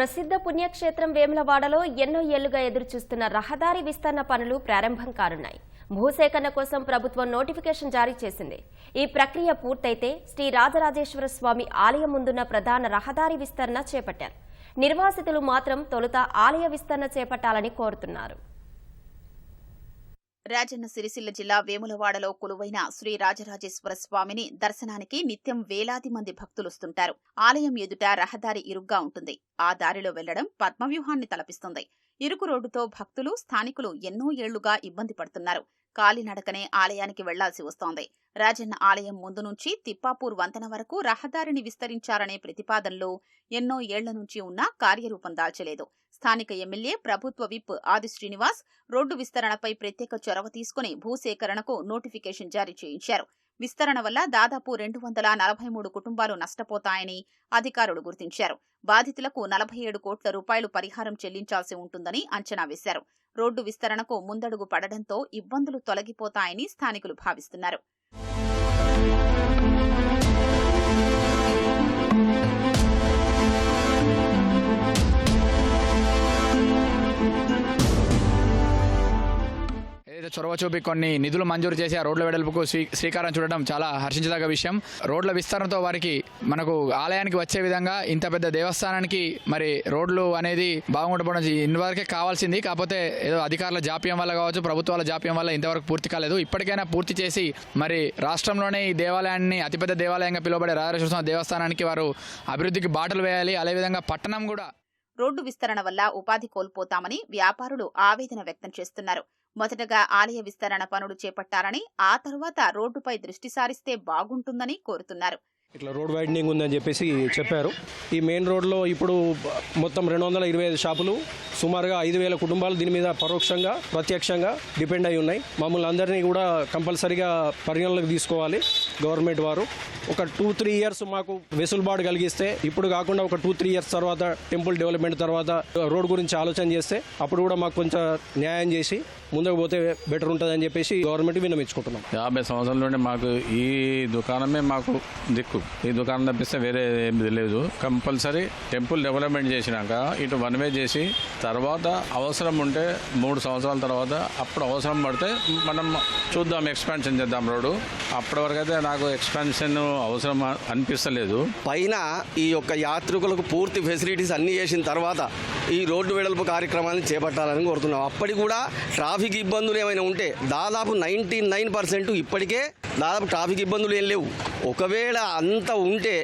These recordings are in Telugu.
ప్రసిద్ధ పుణ్యక్షేత్రం వేములవాడలో ఎన్నో ఏళ్ళుగా ఎదురుచూస్తున్న రహదారి విస్తరణ పనులు ప్రారంభం కానున్నాయి. భూసేకరణ కోసం ప్రభుత్వం నోటిఫికేషన్ జారీ చేసింది. ఈ ప్రక్రియ పూర్తయితే శ్రీ రాజరాజేశ్వర స్వామి ఆలయం ముందున్న ప్రధాన రహదారి విస్తరణ చేపట్టారు. నిర్వాసితులు మాత్రం తొలుత ఆలయ విస్తరణ చేపట్టాలని కోరుతున్నారు. రాజన్న సిరిసిల్ల జిల్లా వేములవాడలో కొలువైన శ్రీ రాజరాజేశ్వర స్వామిని దర్శనానికి నిత్యం వేలాది మంది భక్తులొస్తుంటారు. ఆలయం ఎదుట రహదారి ఇరుగ్గా ఉంటుంది. ఆ దారిలో వెళ్ళడం పద్మవ్యూహాన్ని తలపిస్తుంది. ఇరుకు రోడ్డుతో భక్తులు స్థానికులు ఎన్నో ఏళ్ళుగా ఇబ్బంది పడుతున్నారు. కాలినడకనే ఆలయానికి వెళ్ళాల్సి వస్తోంది. రాజన్న ఆలయం ముందు నుంచి తిప్పాపూర్ వంతెన వరకు రహదారిని విస్తరించారనే ప్రతిపాదనలో ఎన్నో ఏళ్ళ నుంచి ఉన్నా కార్యరూపం దాల్చలేదు. స్థానిక ఎమ్మెల్యే ప్రభుత్వ విప్ ఆది శ్రీనివాస్ రోడ్డు విస్తరణపై ప్రత్యేక చొరవ తీసుకుని భూసేకరణకు నోటిఫికేషన్ జారీ చేయించారు. విస్తరణ వల్ల దాదాపు రెండు వందల నలభై మూడు కుటుంబాలు నష్టపోతాయని అధికారులు గుర్తించారు. బాధితులకు నలభై ఏడు కోట్ల రూపాయలు పరిహారం చెల్లించాల్సి ఉంటుందని అంచనా వేశారు. రోడ్డు విస్తరణకు ముందడుగు పడడంతో ఇబ్బందులు తొలగిపోతాయని స్థానికులు భావిస్తున్నారు. చొరవ చూపి కొన్ని నిధులు మంజూరు చేసి ఆ రోడ్ల వెడల్పుకు శ్రీకారం చూడడం చాలా హర్షించదగ్గ విషయం. రోడ్ల విస్తరణతో వారికి మనకు ఆలయానికి వచ్చే విధంగా ఇంత పెద్ద దేవస్థానానికి మరి రోడ్లు అనేది బాగుండకపోవడం ఇంతవరకే కావాల్సింది. కాకపోతే ఏదో అధికారుల జాప్యం వల్ల కావచ్చు ప్రభుత్వాల జాప్యం వల్ల ఇంతవరకు పూర్తి కాలేదు. ఇప్పటికైనా పూర్తి చేసి మరి రాష్ట్రంలోనే ఈ దేవాలయాన్ని అతిపెద్ద దేవాలయంగా పిలువబడే రాజరాజేశ్వర దేవస్థానానికి వారు అభివృద్ధికి బాటలు వేయాలి. అదేవిధంగా పట్టణం కూడా రోడ్డు విస్తరణ వల్ల ఉపాధి కోల్పోతామని వ్యాపారులు ఆవేదన వ్యక్తం చేస్తున్నారు. మొదటగా ఆలయ విస్తరణ పనులు చేపట్టాలని ఆ తరువాత రోడ్డుపై దృష్టి సారిస్తే బాగుంటుందని కోరుతున్నారు. ఇట్లా రోడ్ వైడనింగ్ ఉందని చెప్పేసి చెప్పారు. ఈ మెయిన్ రోడ్లో ఇప్పుడు మొత్తం రెండు వందల ఇరవై ఐదు షాపులు సుమారుగా ఐదు వేల కుటుంబాలు దీని మీద పరోక్షంగా ప్రత్యక్షంగా డిపెండ్ అయి ఉన్నాయి. మమ్మల్ని అందరినీ కూడా కంపల్సరీగా పరిగణలోకి తీసుకోవాలి గవర్నమెంట్ వారు. ఒక టూ త్రీ ఇయర్స్ మాకు వెసులుబాటు కలిగిస్తే ఇప్పుడు కాకుండా ఒక టూ త్రీ ఇయర్స్ తర్వాత టెంపుల్ డెవలప్మెంట్ తర్వాత రోడ్ గురించి ఆలోచన చేస్తే అప్పుడు కూడా మాకు కొంచెం న్యాయం చేసి ముందుకు పోతే బెటర్ ఉంటుందని చెప్పేసి గవర్నమెంట్ విన్నమించుకుంటున్నాం యాభై సంవత్సరాల నుండి మాకు ఈ దుకాణమే మాకు దిక్కు. ఈ దుకాణం తప్పిస్తే వేరే ఏమి లేదు. కంపల్సరీ టెంపుల్ డెవలప్మెంట్ చేసినాక ఇటు వన్ వే చేసి తర్వాత అవసరం ఉంటే మూడు సంవత్సరాల తర్వాత అప్పుడు అవసరం పడితే మనం చూద్దాం ఎక్స్పాన్షన్ చేద్దాం రోడ్డు. అప్పటి వరకు అయితే నాకు ఎక్స్పాన్షన్ అవసరం అనిపిస్తలేదు. పైన ఈ యొక్క యాత్రికులకు పూర్తి ఫెసిలిటీస్ అన్నీ చేసిన తర్వాత ఈ రోడ్డు వెడల్పు కార్యక్రమాన్ని చేపట్టాలని కోరుతున్నాం. అప్పటికి కూడా ట్రాఫిక్ ఇబ్బందులు ఏమైనా ఉంటే దాదాపు నైంటీ నైన్ పర్సెంట్ ఇప్పటికే దాదాపు ట్రాఫిక్ ఇబ్బందులు ఏం లేవు. ఒకవేళ ఇంత ఉంటే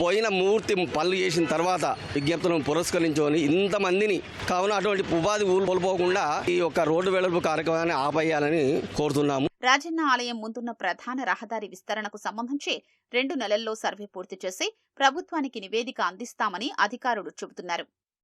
పోయిన మూర్తి పనులు చేసిన తర్వాత విజ్ఞప్తులను పురస్కరించుకొని ఇంతమందిని కావున అటువంటి ఉపాధి కోల్పోకుండా ఈ యొక్క రోడ్డు వెడల్పు కార్యక్రమాన్ని ఆపేయాలని కోరుతున్నాము. రాజన్న ఆలయం ముందున్న ప్రధాన రహదారి విస్తరణకు సంబంధించి రెండు నెలల్లో సర్వే పూర్తి చేసి ప్రభుత్వానికి నివేదిక అందిస్తామని అధికారులు చెబుతున్నారు.